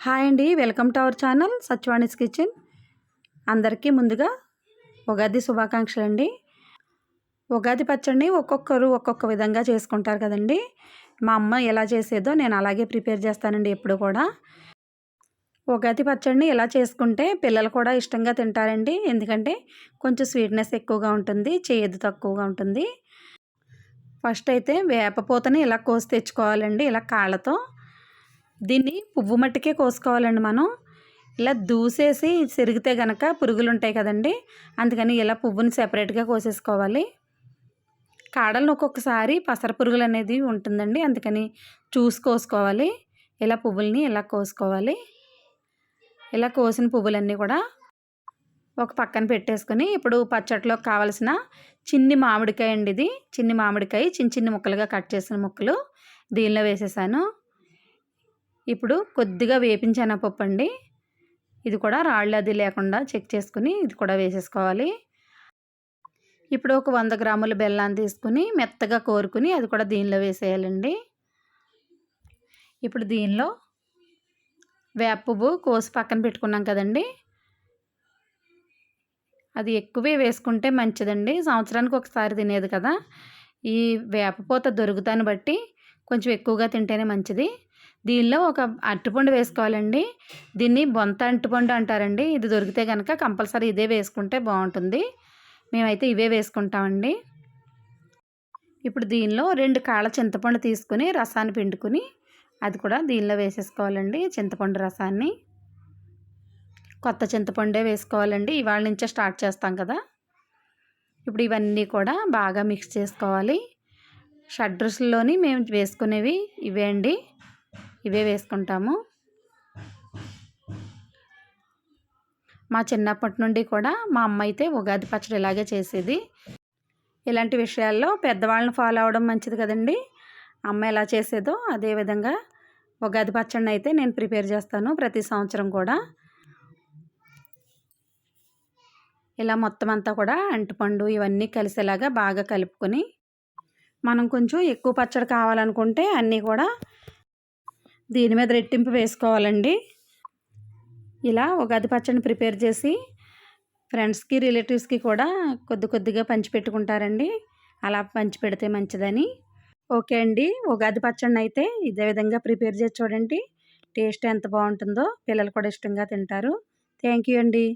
Hi అండి welcome to our channel Sachvani's kitchen. అందరికీ ముందుగా ఉగాది శుభాకాంక్షలు అండి ఉగాది పచ్చడిని ఒక్కొక్కరు ఒక్కొక్క విధంగా చేసుకుంటారు కదండి. మా అమ్మ ఎలా చేసేదో నేను అలాగే ప్రిపేర్ చేస్తానండి ఎప్పుడు కూడా. ఉగాది పచ్చడిని ఇలా చేసుకుంటే పిల్లలు కూడా ఇష్టంగా తింటారండి. ఎందుకంటే కొంచెం స్వీట్నెస్ ఎక్కువగా ఉంటుంది చేదు తక్కువగా ఉంటుంది. ఫస్ట్ అయితే వేపపూతని ఇలా కోసి తెచ్చుకోవాలండి ఇలా కాళ్ళతో. దీన్ని పువ్వు మట్టికే కోసుకోవాలండి మనం. ఇలా దూసేసి సిరిగితే గనక పురుగులు ఉంటాయి కదండి. అందుకని ఇలా పువ్వుని సెపరేట్గా కోసేసుకోవాలి. కాడలను ఒక్కొక్కసారి పసర పురుగులు అనేది ఉంటుందండి. అందుకని చూసి కోసుకోవాలి. ఇలా పువ్వుల్ని ఇలా కోసుకోవాలి. ఇలా కోసిన పువ్వులన్నీ కూడా ఒక పక్కన పెట్టేసుకొని ఇప్పుడు పచ్చట్లోకి కావలసిన చిన్ని మామిడికాయ అండి ఇది. చిన్ని మామిడికాయ చిన్న చిన్ని ముక్కలుగా కట్ చేసిన ముక్కలు దీనిలో వేసేసాను. ఇప్పుడు కొద్దిగా వేపించిన పప్పు అండి. ఇది కూడా రాళ్ళు అది లేకుండా చెక్ చేసుకుని ఇది కూడా వేసేసుకోవాలి. ఇప్పుడు ఒక వంద గ్రాముల బెల్లాన్ని తీసుకుని మెత్తగా కోరుకుని అది కూడా దీనిలో వేసేయాలండి. ఇప్పుడు దీనిలో వేప పువ్వు కోసి పక్కన పెట్టుకున్నాం కదండి. అది ఎక్కువే వేసుకుంటే మంచిదండి. సంవత్సరానికి ఒకసారి తినేది కదా. ఈ వేపపోత దొరుకుతాన్ని బట్టి కొంచెం ఎక్కువగా తింటేనే మంచిది. దీనిలో ఒక అరటిపండు వేసుకోవాలండి. దీన్ని బొంత అరటిపండు అంటారండి. ఇది దొరికితే కనుక కంపల్సరీ ఇదే వేసుకుంటే బాగుంటుంది. మేమైతే ఇవే వేసుకుంటామండి. ఇప్పుడు దీనిలో రెండు కాళ్ళ చింతపండు తీసుకుని రసాన్ని పిండుకుని అది కూడా దీనిలో వేసేసుకోవాలండి చింతపండు రసాన్ని. కొత్త చింతపండే వేసుకోవాలండి. ఇవాళ నుంచే స్టార్ట్ చేస్తాం కదా. ఇప్పుడు ఇవన్నీ కూడా బాగా మిక్స్ చేసుకోవాలి. షడ్రస్లోని మేము వేసుకునేవి ఇవే అండి. ఇవే వేసుకుంటాము. మా చిన్నప్పటి నుండి కూడా మా అమ్మ అయితే ఉగాది పచ్చడి ఇలాగే చేసేది. ఇలాంటి విషయాల్లో పెద్దవాళ్ళని ఫాలో అవడం మంచిది కదండి. అమ్మ ఎలా చేసేదో అదేవిధంగా ఉగాది పచ్చడిని అయితే నేను ప్రిపేర్ చేస్తాను ప్రతి సంవత్సరం కూడా. ఇలా మొత్తం అంతా కూడా అంటుపండు ఇవన్నీ కలిసేలాగా బాగా కలుపుకొని మనం కొంచెం ఎక్కువ పచ్చడి కావాలనుకుంటే అన్నీ కూడా దీని మీద రెట్టింపు వేసుకోవాలండి. ఇలా ఉగాది పచ్చడిని ప్రిపేర్ చేసి ఫ్రెండ్స్కి రిలేటివ్స్కి కూడా కొద్ది కొద్దిగా పంచిపెట్టుకుంటారండి అలా పంచి పెడితే మంచిదని. ఓకే అండి. ఉగాది పచ్చడిని అయితే ఇదే విధంగా ప్రిపేర్ చేసి చూడండి. టేస్ట్ ఎంత బాగుంటుందో పిల్లలు కూడా ఇష్టంగా తింటారు. థ్యాంక్ యూ అండి.